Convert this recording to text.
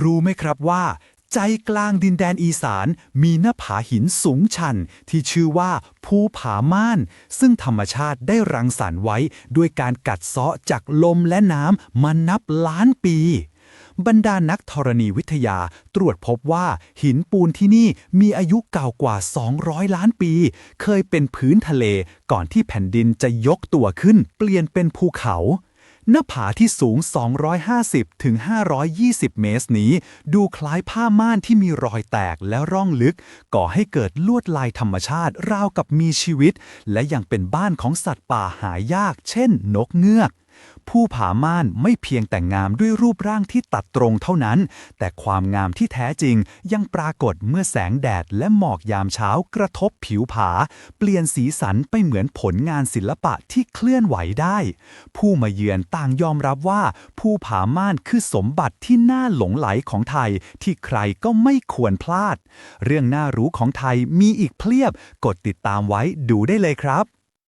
รู้ไหมครับว่า ใจกลางดินแดนอีสานมีหน้าผาหินสูงชัน ที่ชื่อว่าภูผาม่าน ซึ่งธรรมชาติได้รังสรรค์ไว้ด้วยการกัดเซาะจากลมและน้ำมานับล้านปีบรรดานักธรณีวิทยาตรวจพบว่าหินปูนที่นี่มีอายุเก่ากว่า 200 ล้านปี เคยเป็นพื้นทะเลก่อนที่แผ่นดินจะยกตัวขึ้นเปลี่ยนเป็นภูเขา หน้าผาที่สูง 250ถึง520 เมตรนี้ ดูคล้ายผ้าม่านที่มีรอยแตกและร่องลึก ก่อให้เกิดลวดลายธรรมชาติราวกับมีชีวิต และยังเป็นบ้านของสัตว์ป่าหายาก เช่น นกเงือก ผู้ผาม่านไม่เพียงแต่งามด้วยรูปร่างที่ตัดตรงเท่านั้น แต่ความงามที่แท้จริงยังปรากฏเมื่อแสงแดดและหมอกยามเช้ากระทบผิวผา เปลี่ยนสีสันไปเหมือนผลงานศิลปะที่เคลื่อนไหวได้ ผู้มาเยือนต่างยอมรับว่า ผู้ผาม่านคือสมบัติที่น่าหลงไหลของไทย ที่ใครก็ไม่ควรพลาด เรื่องน่ารู้ของไทยมีอีกเพียบ กดติดตามไว้ดูได้เลยครับ